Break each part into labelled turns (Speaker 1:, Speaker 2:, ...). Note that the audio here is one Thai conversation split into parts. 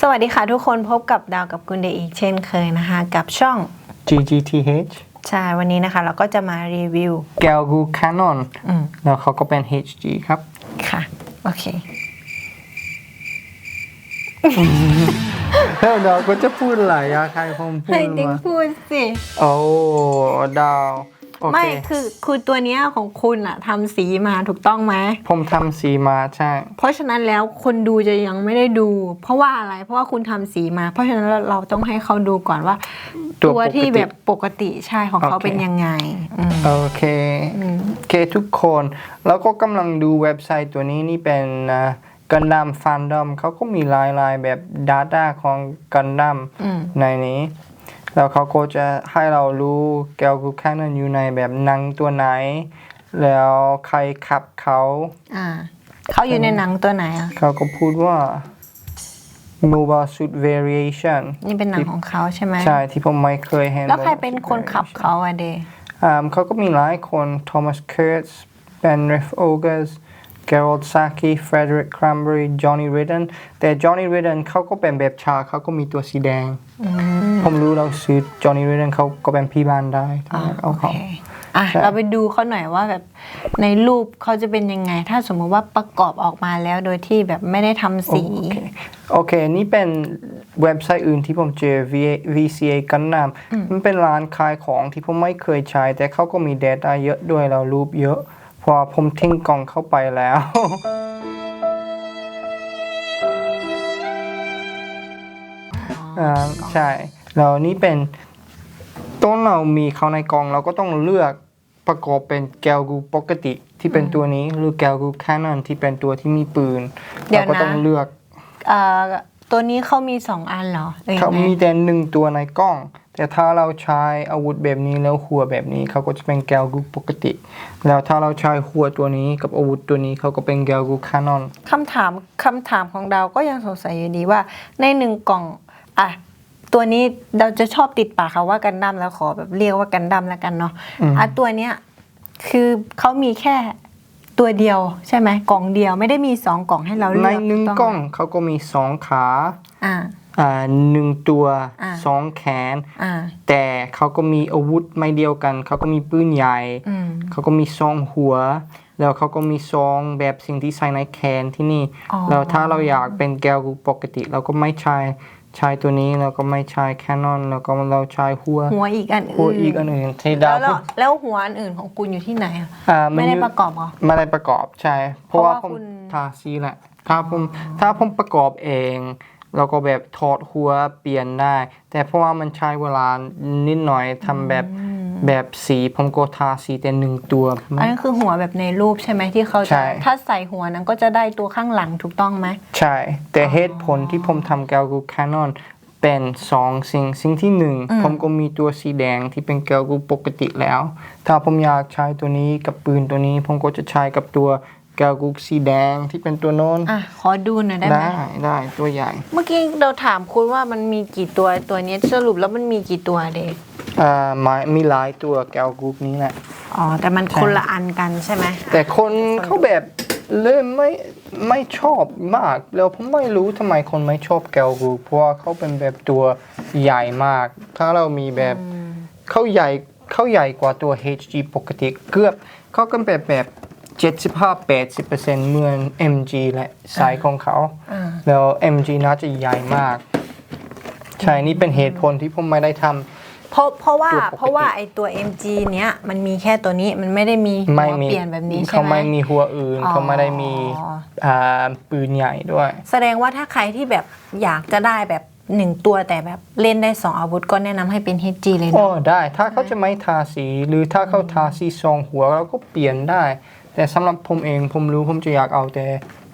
Speaker 1: สวัสดีค่ะทุกคนพบกับดาวกับกุลเดย์อีกเช่นเคยนะคะ กับช่อง
Speaker 2: GGTH
Speaker 1: ใช่ วันนี้นะคะเราก็จะมารีวิว
Speaker 2: แกลกู Canon
Speaker 1: อืม
Speaker 2: แล้วเขาก็เป็น HG ครับ
Speaker 1: ค่ะ โอเค
Speaker 2: แล้วเราก็จะพูดหลายอยาใครผมพู
Speaker 1: ให้
Speaker 2: ด
Speaker 1: ติ๊ก
Speaker 2: มา
Speaker 1: พูดสิ
Speaker 2: โอ้ดาว โอเค
Speaker 1: ไม่คือคือตัวเนี้ยของคุณอะทำสีมาถูกต้องไหม
Speaker 2: ผมทำสีมาใช่
Speaker 1: เพราะฉะนั้นแล้วคนดูจะยังไม่ได้ดู เพราะว่าอะไรเพราะว่าคุณทำสีมา เพราะฉะนั้นเราต้องให้เขาดูก่อนว่า
Speaker 2: ตัว
Speaker 1: ตัวที่
Speaker 2: ปกติ
Speaker 1: แบบปกติใช่ของเขา
Speaker 2: โอเค
Speaker 1: เป็นยังไงอืม
Speaker 2: โอเคโอเคทุกคน แล้วก็กำลังดูเว็บไซต์ตัวนี้นี่เป็นกันดั้มฟันดอมเขาก็มีลายๆแบบ Data ของกันดั้ม
Speaker 1: อืม
Speaker 2: ในนี้ แล้วเขาก็จะให้เรารู้แกลกูแคนนอยู่ในแบบหนังตัวไหน แล้วใครขับเขา
Speaker 1: อ่าเขาอยู่ในหนังตัวไหนอะ
Speaker 2: เขาก็พูดว่า mobile suit variation
Speaker 1: นี่เป็นหนังของเขาใช่ไหม
Speaker 2: ใช่ ที่ผมไม่เคยเห็น
Speaker 1: แล้วใครเป็นคนขับเขาอะเด
Speaker 2: อ่าเขาก็มีหลายคน Thomas Kurtz Ben Riff Ogers Gerald Saki Frederick Cranberry Johnny Ridden แต่ Johnny Ridden เขาก็เป็นแบบชาเขาก็มีตัวสีแดง ผมรู้เราซื้อ Johnny Ridden เขาก็เป็นพี่บ้านได้
Speaker 1: อ่า
Speaker 2: เอา
Speaker 1: โอเค
Speaker 2: เขา
Speaker 1: อะ
Speaker 2: ใช่
Speaker 1: เราไปดูเขาหน่อยว่าแบบในรูปเขาจะเป็นยังไง ถ้าสมมติว่าประกอบออกมาแล้วโดยที่แบบไม่ได้ทำสี
Speaker 2: โอเคโอเคนี่เป็นเว็บไซต์อื่นที่ผมเจอ VA VCA กันนำมันเป็นร้านขายของที่ผมไม่เคยใช้ แต่เขาก็มี Data เยอะด้วยแล้วรูปเยอะเพราะว่าผมทิ้งกล่องเข้าไปแล้ว อ่าใช่แล้วนี่เป็นต้นเรามีเขาในกล่องเราก็ต้องเลือกประกอบเป็นแกลกูปกติที่เป็นตัวนี้หรือแกลกูแคนนอนที่เป็นตัวที่มีปืน
Speaker 1: เดี๋ยว
Speaker 2: เราก็
Speaker 1: นะ
Speaker 2: ต้องเลือก
Speaker 1: เอ่อ ตัวนี้เขามีสองอันเหรอหรือ
Speaker 2: เขา
Speaker 1: ยังไง
Speaker 2: มีแต่หนึ่งตัวในกล้อง แต่ถ้าเราใช้อาวุธแบบนี้แล้วหัวแบบนี้เขาก็จะเป็นแกลกูปกติ แล้วถ้าเราใช้หัวตัวนี้กับอาวุธตัวนี้เขาก็เป็นแกลกูแคนนอน
Speaker 1: คำถามคำถามของดาวก็ยังสงสัยอยู่ดีว่า ในหนึ่งกล่องอะตัวนี้เราจะชอบติดปากเขาว่ากันดั้มแล้วขอแบบเรียกว่ากันดั้มแล้วกันเนาะอะตัวเนี้ยคือเขามีแค่ ตัวเดียวใช่ไหมกล่องเดียวไม่ได้มีสองกล่องให้เราเลื
Speaker 2: ใน
Speaker 1: อก
Speaker 2: หนึ่ง
Speaker 1: ถูต้
Speaker 2: กล้องเขาก็มีสองขา
Speaker 1: อ่า
Speaker 2: อ่าหนึ่งตัว
Speaker 1: อ่า
Speaker 2: สองแขน
Speaker 1: อ่า
Speaker 2: แต่เขาก็มีอาวุธไม่เดียวกัน เขาก็มีปืนใหญ่
Speaker 1: อืม
Speaker 2: เขาก็มีซองหัว แล้วเขาก็มีซองแบบสิ่งที่ใส่ในแขนที่นี่
Speaker 1: อ๋อ
Speaker 2: แล้วถ้าเราอยากเป็นแก้วกูปกติ เราก็ไม่ใช้ ใช้ตัวนี้แล้วก็ไม่ใช้แคนนอนแล้วก็เราใช้หัว
Speaker 1: หัวอีกอัน
Speaker 2: หัว
Speaker 1: อื่น
Speaker 2: อีกอันอื่นที่
Speaker 1: แล้
Speaker 2: ดาวว
Speaker 1: แล้ว
Speaker 2: พูด
Speaker 1: แล้วหัวอันอื่นของคุณอยู่ที่ไหนอะ
Speaker 2: อ่า
Speaker 1: ไม่ได้
Speaker 2: อยู่
Speaker 1: ประกอบเหรอ
Speaker 2: ไม่ได้ประกอบใช่ เพราะว่า
Speaker 1: เพราะว่า
Speaker 2: ผม
Speaker 1: คุณ
Speaker 2: ทาสีแหละถ้าผมถ้าผมประกอบเองเราก็แบบถอดหัวเปลี่ยนได้ แต่เพราะว่ามันใช้เวลานิดหน่อยทำแบบ แบบสีผมก็ทาสีแต่หนึ่งตัว
Speaker 1: อันนั้นคือหัวแบบในรูปใช่ไหมที่เขา
Speaker 2: ใช่
Speaker 1: จะถ้าใส่หัวนั้นก็จะได้ตัวข้างหลังถูกต้องไหม
Speaker 2: ใช่ แต่เหตุผลที่ผมทำแกลกูแคนนอนเป็นสองสิ่งสิ่งที่หนึ่งผมก็มีตัวสีแดงที่เป็นแกลกูปกติแล้ว ถ้าผมอยากใช้ตัวนี้กับปืนตัวนี้ ผมก็จะใช้กับตัว แกลกูสีแดงที่เป็นตัวโน้น
Speaker 1: อะขอดูหน่อยได้ไหม
Speaker 2: ได้ได้ตัวใหญ่
Speaker 1: เมื่อกี้เราถามคุณว่ามันมีกี่ตัวตัวเนี้ยสรุปแล้วมันมีกี่ตัวเด็ก
Speaker 2: อ่ามามีหลายตัวแกลกูนี้แหละ
Speaker 1: อ๋อ แต่มันคนละอันกันใช่ไหม
Speaker 2: แต่คนเขาแบบเริ่มไม่ไม่ชอบมาก แล้วผมไม่รู้ทำไมคนไม่ชอบแกลกูเพราะว่าเขาเป็นแบบตัวใหญ่มาก ถ้าเรามีแบบเขาใหญ่เขาใหญ่กว่าตัว HG ปกติเกือบเขาก็แบบแบบ 75-80%เหมือน MG แหละไซส์ของเขา แล้ว MG น่าจะใหญ่มาก ใช่ นี่เป็นเหตุผลที่ผมไม่ได้ทำ
Speaker 1: เพราะเพราะว่า
Speaker 2: ตัวปกติ
Speaker 1: เพราะว่าไอตัว MG เนี้ยมันมีแค่ตัวนี้มันไม่ได้มีหั
Speaker 2: ไม่
Speaker 1: ว
Speaker 2: มี
Speaker 1: เปลี่ยนแบบนี้ใช่
Speaker 2: เขา
Speaker 1: ไหม
Speaker 2: ไม่มีหัวอื่น
Speaker 1: อ๋อ
Speaker 2: เขาไม่ได้มีอ่าปืนใหญ่ด้วย
Speaker 1: แสดงว่าถ้าใครที่แบบอยากจะได้แบบหนึ่งตัวแต่แบบเล่นได้สองอาวุธก็แนะนำให้เป็น HG เลย
Speaker 2: โอ้
Speaker 1: นะ
Speaker 2: ได้ ถ้าเขาจะไม่ทาสี หรือถ้าเขาทาสีซองหัวเราก็เปลี่ยนได้ แต่สำหรับผมเองผมรู้ผมจะอยากเอาแต่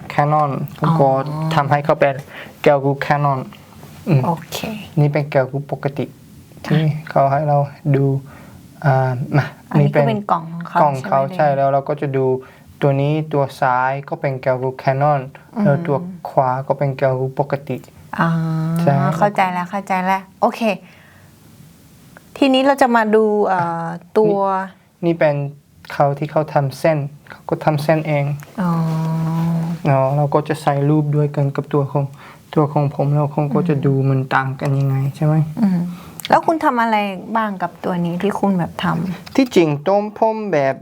Speaker 2: แคนนอนผมก็ทำให้เขาเป็นแกลกูแคนนอน
Speaker 1: โอเค
Speaker 2: นี่เป็นแกลกูปกติ ที่เขาให้เราดูอ่ามา
Speaker 1: อันนี้ก็เป็นกล่องของเขา
Speaker 2: กล่องเขา
Speaker 1: ใช่
Speaker 2: ใช่
Speaker 1: ไหม
Speaker 2: แล้วเราก็จะดูตัวนี้ตัวซ้ายก็เป็นแกลกูแคนนอนแล้วตัวขวาก็เป็นแกลกูปกติ
Speaker 1: อ่า
Speaker 2: ใช่
Speaker 1: เข้าใจแล้วเข้าใจแล้ว โอเค ทีนี้เราจะมาดูเอ่อตัว
Speaker 2: นี่เป็น เขาที่เขาทำเส้นเขาก็ทำเส้นเอง
Speaker 1: อ๋อ
Speaker 2: เนาะเราก็จะใส่รูปด้วยกันกับตัวของตัวของผมแล้วผมก็จะดูมันต่างกันยังไงใช่ไหม
Speaker 1: อืมแล้วคุณทำอะไรบ้างกับตัวนี้ที่คุณแบบทำ
Speaker 2: ที่จริงต้มผมแบบ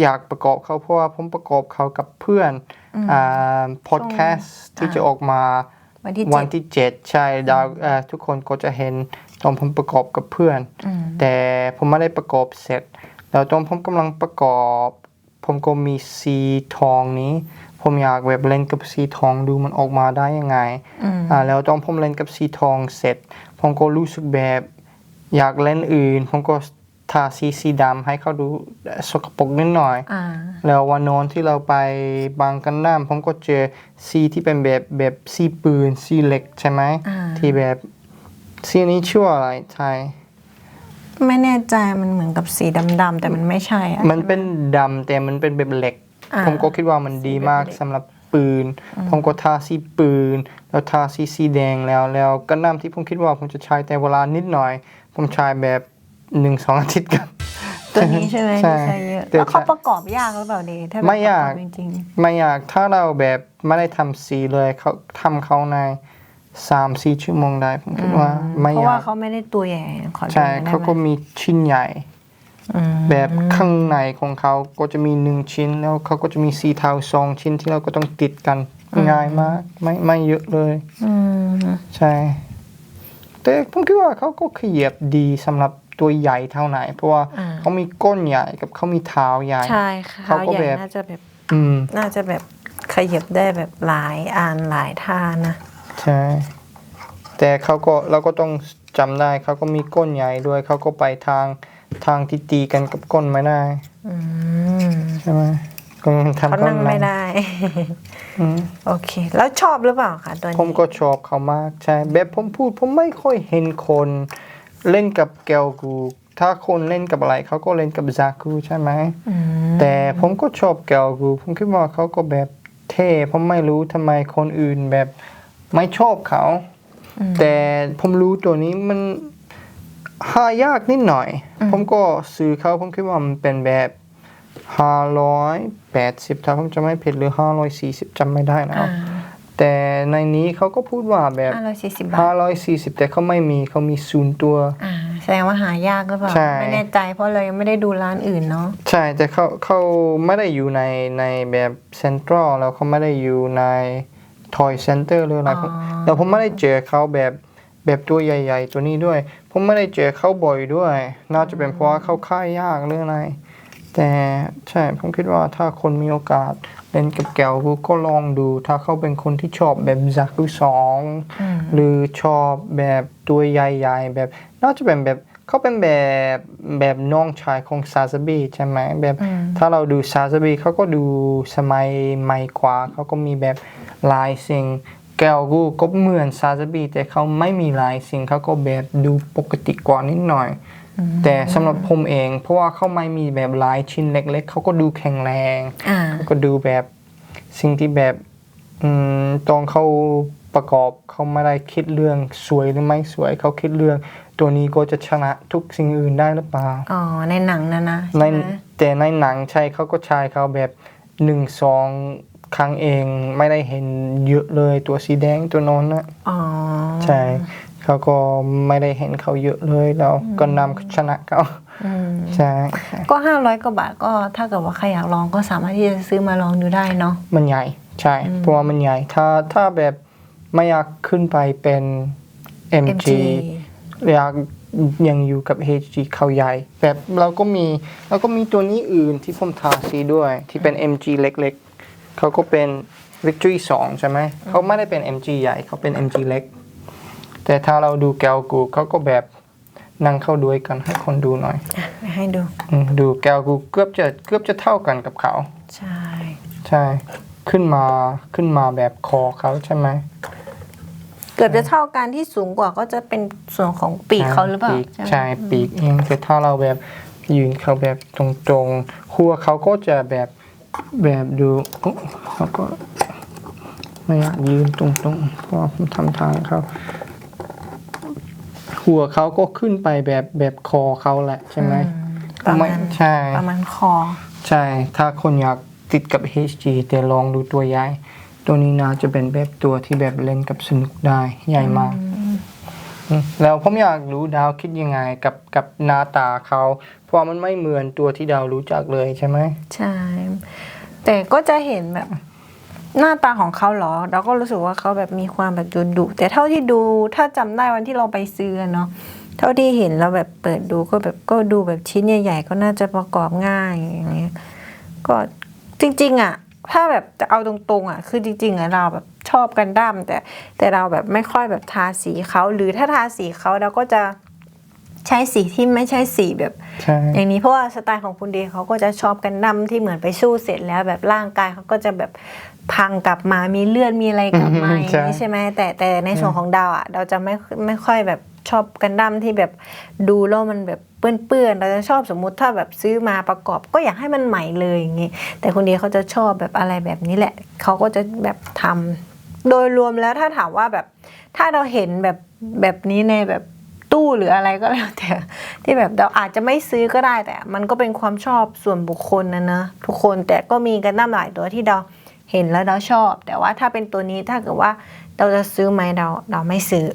Speaker 2: อยากประกอบเขาเพราะว่าผมประกอบเขากับเพื่อนอ่าพอดแคสต์ที่จะออกมา
Speaker 1: วันที่
Speaker 2: วั
Speaker 1: เจ็
Speaker 2: น
Speaker 1: ด
Speaker 2: ที่เจ็ดใช่ดาวเอ่อทุกคนก็จะเห็นตอนผมประกอบกับเพื่อน
Speaker 1: อืม
Speaker 2: แต่ผมไม่ได้ประกอบเสร็จ แล้วตอนผมกำลังประกอบ ผมก็มีสีทองนี้ ผมอยากแบบเล่นกับสีทองดูมันออกมาได้ยังไง
Speaker 1: อืม
Speaker 2: อ่าแล้วตอนผมเล่นกับสีทองเสร็จ ผมก็รู้สึกแบบอยากเล่นอื่น ผมก็ทาสีสีดำให้เขาดูสกปรกนิดหน่อย
Speaker 1: อ่า
Speaker 2: แล้ววันโนอนที่เราไปบางกันน้ำผมก็เจอสีที่เป็นแบบแบบสีปืนสีเหล็กใช่ไหม
Speaker 1: อ่า
Speaker 2: ที่แบบสีนี้ชื่อว่าอะไรไทย
Speaker 1: ไม่แน่ใจมันเหมือนกับสีดำๆแต่มันไม่ใช่อะ
Speaker 2: มันเป็นดำแต่มันเป็นแบบเหล็ก
Speaker 1: อ่า
Speaker 2: ผมก็คิดว่ามันดีมาก
Speaker 1: สีแบบเหล็ก
Speaker 2: สำหรับปืน ผมก็ทาสีปืน แล้วทาสีสีแดงแล้วแล้วกันน้ำที่ผมคิดว่าผมจะใช้แต่เวลานิดหน่อย ผมใช้แบบหนึ่งสองอาทิตย์กัน
Speaker 1: ตัวนี้ใช่ไหม
Speaker 2: ใช่
Speaker 1: ที่ใช้เยอะ
Speaker 2: แต่
Speaker 1: แล้วเขาประกอบยากหรือเปล่าดีถ้าแบบ
Speaker 2: ไม่ยาก
Speaker 1: ประอบจริง
Speaker 2: ไม่อยากถ้าเราแบบไม่ได้ทำสีเลยเขาทำเขาใน สามสี่ชั่วโมงได้ผม
Speaker 1: ๆ
Speaker 2: คิดว่า
Speaker 1: อืม
Speaker 2: ไม่
Speaker 1: เพราะ
Speaker 2: ยา
Speaker 1: ว่ากเขาไม่ได้ตัวใหญ่ขอดู
Speaker 2: ใช่
Speaker 1: หน่อยได้
Speaker 2: เขา
Speaker 1: ไหม
Speaker 2: ก็มีชิ้นใหญ่
Speaker 1: อืม
Speaker 2: แบบข้างในของเขาก็จะมีหนึ่งชิ้น แล้วเขาก็จะมีสีเทาสองชิ้นที่เราก็ต้องติดกันง่ายมากไม่ไม่เยอะเลย
Speaker 1: อืม
Speaker 2: ใช่ แต่ผมคิดว่าเขาก็ขยับดีสำหรับตัวใหญ่เท่าไหน เพราะว่า
Speaker 1: อ่า
Speaker 2: เขามีก้นใหญ่กับเขามีเท้าใหญ่
Speaker 1: ใช่ค่ะ
Speaker 2: เขาก็
Speaker 1: ใหญ่
Speaker 2: แบบ
Speaker 1: น่าจะแบบ
Speaker 2: อืม
Speaker 1: น่าจะแบบขยับได้แบบหลายอันหลายท่านะ
Speaker 2: ใช่ แต่เขาก็เราก็ต้องจำได้เขาก็มีก้นใหญ่ด้วยเขาก็ไปทางทางที่ตีกันกับก้นไม่ได้
Speaker 1: อืม
Speaker 2: ใช่ไหมก็ทำ
Speaker 1: เขานั่งไม่ได้
Speaker 2: อืม
Speaker 1: โอเค แล้วชอบหรือเปล่าคะตัวนี้
Speaker 2: ผมก็ชอบเขามากใช่แบบผมพูดผมไม่ค่อยเห็นคนเล่นกับแกวกู ถ้าคนเล่นกับอะไรเขาก็เล่นกับซากุใช่ไหม
Speaker 1: อืม
Speaker 2: แต่ผมก็ชอบแกวกู ผมคิดว่าเขาก็แบบเท่ผมไม่รู้ทำไมคนอื่นแบบ ไม่ชอบเขา แต่ผมรู้ตัวนี้มันหายากนิดหน่อย ผมก็ซื้อเขาผมคิดว่ามันเป็นแบบห้าร้อยแปดสิบถ้าผมจะไม่ผิดหรือห้าร้อยสี่สิบจำไม่ได้นะ
Speaker 1: อ่า
Speaker 2: แต่ในนี้เขาก็พูดว่าแบบ
Speaker 1: ห้าร้อยสี่สิบบา
Speaker 2: ห้า
Speaker 1: ท
Speaker 2: ร้อยสี่สิบแต่เขาไม่มีเขามีศูนย์ตัว
Speaker 1: อ่าแสดงว่าหายากหรือเปล่า
Speaker 2: ใช่
Speaker 1: ไม่แน่ใจเพราะเรายังไม่ได้ดูร้านอื่นเนาะ
Speaker 2: ใช่แต่เขาเขาไม่ได้อยู่ในในแบบเซ็นทรัลแล้วเขาไม่ได้อยู่ใน ทอยเซ็นเตอร์หรืออะไร
Speaker 1: อ๋อ
Speaker 2: แล้วผมไม่ได้เจอเขาแบบแบบตัวใหญ่ ๆ ตัวนี้ด้วย ผมไม่ได้เจอเขาบ่อยด้วย น่าจะเป็นเพราะว่าเขาค่ายยากหรืออะไร แต่ใช่ผมคิดว่าถ้าคนมีโอกาสเล่นกับแก้วก็ลองดู ถ้าเขาเป็นคนที่ชอบแบบซักุสอง
Speaker 1: อืม
Speaker 2: หรือชอบแบบตัวใหญ่ๆแบบน่าจะเป็นแบบเขาเป็นแบบแบบน้องชายของซาซาบิใช่ไหมแบบ
Speaker 1: อืม
Speaker 2: ถ้าเราดูซาซาบิเขาก็ดูสมัยใหม่กว่าเขาก็มีแบบ ลายสิ่งแก้วกูก็เหมือนซาซาบิแต่เขาไม่มีลายสิ่งเขาก็แบบดูปกติกว่านิดหน่อย แต่สำหรับผมเอง เพราะว่าเขาไม่มีแบบลายชิ้นเล็ก ๆเขาก็ดูแข็งแรง
Speaker 1: อ่า
Speaker 2: ก็ดูแบบสิ่งที่แบบอืมตอนเขาประกอบเขาไม่ได้คิดเรื่องสวยหรือไม่สวยเขาคิดเรื่อง ตัวนี้ก็จะชนะทุกสิ่งอื่นได้หรือเปล่า
Speaker 1: อ๋อในหนังนะนะ
Speaker 2: ใน
Speaker 1: ใช่ไหม
Speaker 2: แต่ในหนังใช่เขาก็ใช้เขาแบบหนึ่งสอง ครั้งเองไม่ได้เห็นเยอะเลยตัวสีแดงตัวนอนนะ
Speaker 1: อ๋อ
Speaker 2: ใช่เขาก็ไม่ได้เห็นเขาเยอะเลยแล้วก็นำชนะเขา
Speaker 1: อืม
Speaker 2: ใช่
Speaker 1: ก็ห้าร้อยกว่าบาทก็ถ้าเกิดว่าใครอยากลองก็สามารถที่จะซื้อมาลองดูได้เนาะ
Speaker 2: มันใหญ่ใช่เพราะว่ามันใหญ่ถ้าถ้าแบบไม่อยากขึ้นไปเป็น MG,
Speaker 1: MG
Speaker 2: อยากยังอยู่กับ HG เขาใหญ่ แบบเราก็มีเราก็มีตัวนี้อื่นที่ผมทาสีด้วยที่เป็น MG เล็กๆ เขาก็เป็น Victory 2 ใช่ไหม เขาไม่ได้เป็น MG ใหญ่เขาเป็น MG เล็ก แต่ถ้าเราดูแกวกูเขาก็แบบนั่งเข้าด้วยกันให้คนดูหน่อย
Speaker 1: อะไปให้ดู
Speaker 2: อืมดูแกวกูเกือบจะเกือบจะเท่ากันกับเขา
Speaker 1: ใช่
Speaker 2: ใช่ ขึ้นมาขึ้นมาแบบคอเขาใช่ไหม
Speaker 1: เกือบจะเท่ากันที่สูงกว่าก็จะเป็นส่วนของปีกเขาหรือเปล่า
Speaker 2: ปีก
Speaker 1: ใช่ไหม
Speaker 2: ใช่ปีกเองแต่ถ้าเราแบบยืนเขาแบบตรงๆหัวเขาก็จะแบบ แบบดูโอ๊ะเขาก็ไม่อยากยืนตรงๆเพราะว่าผมทำทางเขาหัวเขาก็ขึ้นไปแบบแบบคอเขาแหละใช่ไหม
Speaker 1: ประมาณ
Speaker 2: ใช่
Speaker 1: ประมาณคอ
Speaker 2: ใช่ ถ้าคนอยากติดกับ HG แต่ลองดูตัวใหญ่ตัวนี้น่าจะเป็นแบบตัวที่แบบเล่นกับสนุกได้ใหญ่มากอืม แล้วผมอยากรู้ดาวคิดยังไงกับกับหน้าตาเขาเพราะมันไม่เหมือนตัวที่ดาวรู้จักเลยใช่ไหม
Speaker 1: ใช่ แต่ก็จะเห็นแบบหน้าตาของเขาเหรอ เราก็รู้สึกว่าเขาแบบมีความแบบดุดุแต่เท่าที่ดูถ้าจำได้วันที่เราไปซื้อเนาะเท่าที่เห็นเราแบบเปิดดูก็แบบก็ดูแบบชิ้นใหญ่ๆก็น่าจะประกอบง่ายอย่างเงี้ยก็จริง ๆ อะ ถ้าแบบจะเอาตรงๆ อะ คือจริง ๆอะเราแบบ ชอบกันดั้มแต่แต่เราแบบไม่ค่อยแบบทาสีเขาหรือถ้าทาสีเขาเราก็จะใช้สีที่ไม่ใช่สีแบบ
Speaker 2: ใช่
Speaker 1: อย่างนี้เพราะว่าสไตล์ของคุณเดย์เขาก็จะชอบกันดั้มที่เหมือนไปสู้เสร็จแล้วแบบร่างกายเขาก็จะแบบพังกลับมามีเลือดมีอะไรกลับมาอย่างนี้ใช่ไหมแต่แต่ในส่วนของดาวอะเราจะไม่ไม่ค่อยแบบชอบกันดั้มที่แบบดูแล้วมันแบบเปื้อนๆเราจะชอบสมมุติถ้าแบบซื้อมาประกอบก็อยากให้มันใหม่เลยอย่างนี้แต่คุณเดย์เขาจะชอบแบบอะไรแบบนี้แหละเขาก็จะแบบทำ โดยรวมแล้วถ้าถามว่าแบบถ้าเราเห็นแบบแบบนี้ในแบบตู้หรืออะไรก็แล้วแต่ที่แบบเราอาจจะไม่ซื้อก็ได้แต่ มันก็เป็นความชอบส่วนบุคคลนะนะทุกคนแต่ก็มีกันน้ำหลายตัวที่เราเห็นแล้วเราชอบ แต่ว่าถ้าเป็นตัวนี้ถ้าเกิดว่าเราจะซื้อไหมเราเราไม่ซื้อ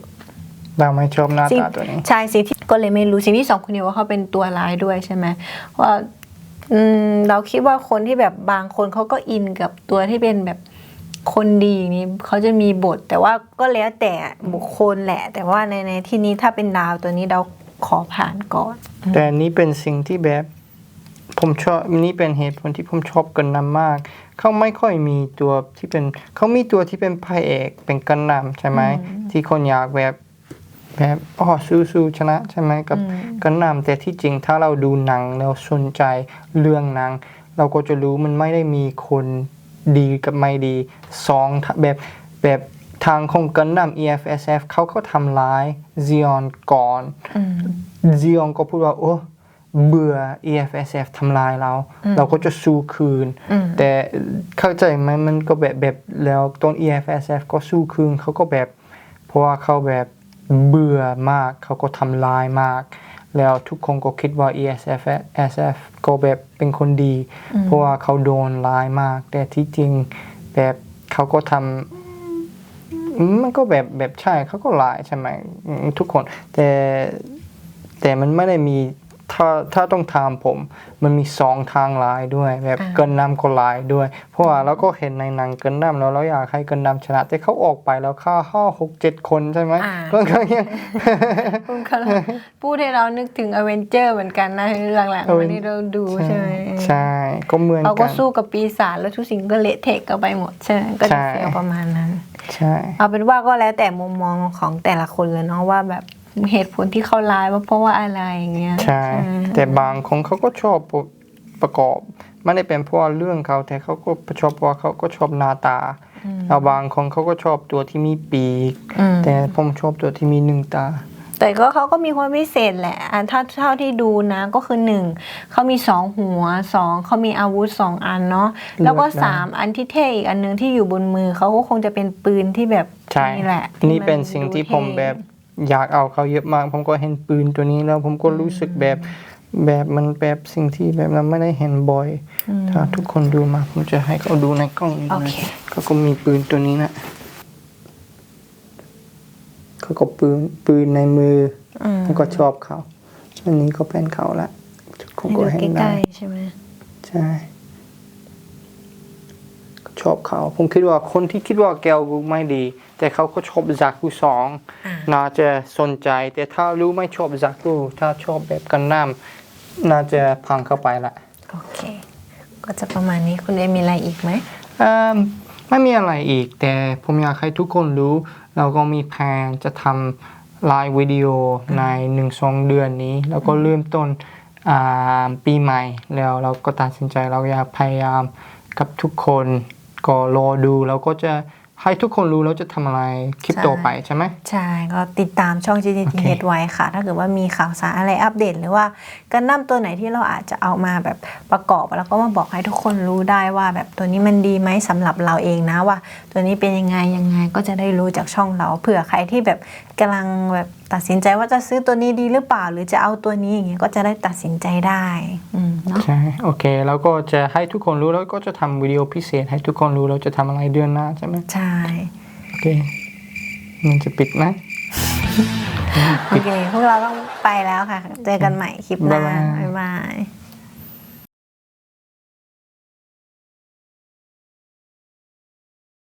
Speaker 2: ดาวไม่ชอบหน้า
Speaker 1: สิ่ง
Speaker 2: ตาตัวนี้
Speaker 1: ใช่สิ่งที่ก็เลยไม่รู้สิ่งที่สองคุณนิวว่าเขาเป็นตัวร้ายด้วยใช่ไหมว่าอืมเราคิดว่าคนที่แบบบางคนเขาก็อินกับตัวที่เป็นแบบ คนดีนี่เขาจะมีบท แต่ว่าก็แล้วแต่บุคคลแหละ แต่ว่าในในที่นี้ถ้าเป็นดาวตัวนี้เราขอผ่านก่อน
Speaker 2: แต่อันนี้เป็นสิ่งที่แบบผมชอบนี่เป็นเหตุผลที่ผมชอบกันนำมาก เขาไม่ค่อยมีตัวที่เป็น เขามีตัวที่เป็นพระเอกเป็นกันนำใช่ไหมที่คนอยากแบบแบบอ๋อสู้ๆชนะใช่ไหมกับกันนำแต่ที่จริงถ้าเราดูหนังแล้วสนใจเรื่องหนัง เราก็จะรู้มันไม่ได้มีคน ดีกับไม่ดีสองแบบแบบทางของกันนำ EFSF เขาก็ทำร้ายซีออนก่อน
Speaker 1: อืม
Speaker 2: ซีอองก็พูดว่า โอ้เบื่อ EFSF ทำลายเรา เราก็จะสู้คืน
Speaker 1: อืม
Speaker 2: แต่เข้าใจไหมมันก็แบบแบบแล้วตอน EFSF ก็สู้คืนเขาก็แบบ เพราะว่าเขาแบบเบื่อมากเขาก็ทำลายมาก แล้วทุกคนก็คิดว่า ESF SF ก็แบบเป็นคนดี เพราะว่าเขาโดนลายมาก แต่ที่จริงแบบเขาก็ทำมันก็แบบแบบใช่เขาก็หลายใช่ไหมอืมทุกคน แต่แต่มันไม่ได้มี ถ้าถ้าต้องถามผม มันมีสองทางหลายด้วย แบบ
Speaker 1: อ่า
Speaker 2: เกินนำก็หลายด้วย เพราะว่าเราก็เห็นในหนังเกินนำแล้วเราอยากให้เกินนำชนะ แต่เขาออกไปแล้วค่าห้าหกเจ็ดคนใช่ไหม
Speaker 1: อ่า
Speaker 2: ก็ก็ยัง
Speaker 1: คุณกำลังพูดให้เรานึกถึงอเวนเจอร์เหมือนกันนะหลังๆวันนี้เราดูใช่ไหม
Speaker 2: ใช่ ก็เหมือน
Speaker 1: เขาก็
Speaker 2: กัน
Speaker 1: สู้กับปีศาจแล้วทุกสิ่งก็เละเทะกันไปหมดใช่ไหมก็
Speaker 2: ใช่
Speaker 1: จะเฟีลประมาณนั้น
Speaker 2: ใช่
Speaker 1: เอาเป็นว่าก็แล้วแต่มุมมองของแต่ละคนเลยเนาะว่าแบบ เหตุผลที่เขาร้ายว่าเพราะว่าอะไรอย่างเงี้ย
Speaker 2: ใช่ แต่บางคนเขาก็ชอบประกอบไม่ได้เป็นเพราะว่าเรื่องเขาแต่เขาก็ชอบเพราะว่าเขาก็ชอบหน้าตาแล้วบางคนเขาก็ชอบตัวที่มีปีก
Speaker 1: อืม
Speaker 2: แต่ผมชอบตัวที่มีหนึ่งตา
Speaker 1: แต่ก็เขาก็มีความพิเศษแหละอะถ้าเท่าที่ดูนะก็คือหนึ่งเขามีสองหัวสองเขามีอาวุธสองอันเนาะแล้วก็
Speaker 2: เลิศนะ
Speaker 1: สามอันที่เท่อีกอันหนึงที่อยู่บนมือเขาก็คงจะเป็นปืนที่แบบ
Speaker 2: ใช่
Speaker 1: นี่แหละ
Speaker 2: นี่
Speaker 1: ที่
Speaker 2: เป็นสิ่งที่ผมแบบ อยากเอาเขาเยอะมาก ผมก็เห็นปืนตัวนี้แล้วผมก็รู้สึกแบบแบบมันแบบสิ่งที่แบบเราไม่ได้เห็นบ่อย ถ้าทุกคนดูมา ผมจะให้เขาดูในกล้องนี้
Speaker 1: โอ
Speaker 2: นะ
Speaker 1: เค
Speaker 2: เขาก็มีปืนตัวนี้นะเขาก็ปืนปืนในมือ
Speaker 1: อืม
Speaker 2: ผมก็ชอบเขาอันนี้ก็เป็นเขาละทุกคน
Speaker 1: ให้
Speaker 2: ก็
Speaker 1: ดู
Speaker 2: เห็น
Speaker 1: ใก
Speaker 2: ได้
Speaker 1: ล้ๆใช่ไหม
Speaker 2: ใช่ ชอบเขา ผมคิดว่าคนที่คิดว่าแกวกูไม่ดี แต่เขาก็ชอบจากกูสอง
Speaker 1: อ่า
Speaker 2: น่าจะสนใจ แต่ถ้ารู้ไม่ชอบจากกูถ้าชอบแบบกันน้ำน่าจะพังเข้าไปละ
Speaker 1: โอเค ก็จะประมาณนี้คุณเอมีอะไรอีกไหม
Speaker 2: เอิ่มไม่มีอะไรอีก แต่ผมอยากให้ทุกคนรู้ เราก็มีแผนจะทำไลฟ์วิดีโอในหนึ่งสองเดือนนี้ แล้วก็เริ่มต้นอ่าปีใหม่แล้วเราก็ตัดสินใจเราอยากพยายามกับทุกคน ก็รอดูแล้วก็จะให้ทุกคนรู้แล้วจะทำอะไรคลิป
Speaker 1: ใช่
Speaker 2: ต่อไปใช่ไหม
Speaker 1: ใช่ ก็ติดตามช่อง GTT
Speaker 2: โอเค
Speaker 1: Head ไว้ค่ะ ถ้าเกิดว่ามีข่าวสารอะไรอัปเดต หรือว่ากันน้ำตัวไหนที่เราอาจจะเอามาแบบประกอบ แล้วก็มาบอกให้ทุกคนรู้ได้ว่าแบบตัวนี้มันดีไหมสำหรับเราเองนะว่า ตัวนี้เป็นยังไงยังไงก็จะได้รู้จากช่องเราเผื่อใครที่แบบกำลังแบบตัดสินใจว่าจะซื้อตัวนี้ดีหรือเปล่า หรือจะเอาตัวนี้อย่างเงี้ยก็จะได้ตัดสินใจได้อืมเนาะ
Speaker 2: ใช่โอเค แล้วก็จะให้ทุกคนรู้แล้วก็จะทำวิดีโอพิเศษ ให้ทุกคนรู้เราจะทำอะไรเดือนหน้าใช่ไหม
Speaker 1: ใช่
Speaker 2: โอเคมันจะปิดไหม
Speaker 1: โอเค พวกเราต้องไปแล้วค่ะ เจอกันใหม่คลิปหน้า
Speaker 2: บ๊ายบาย
Speaker 1: บ๊ายบาย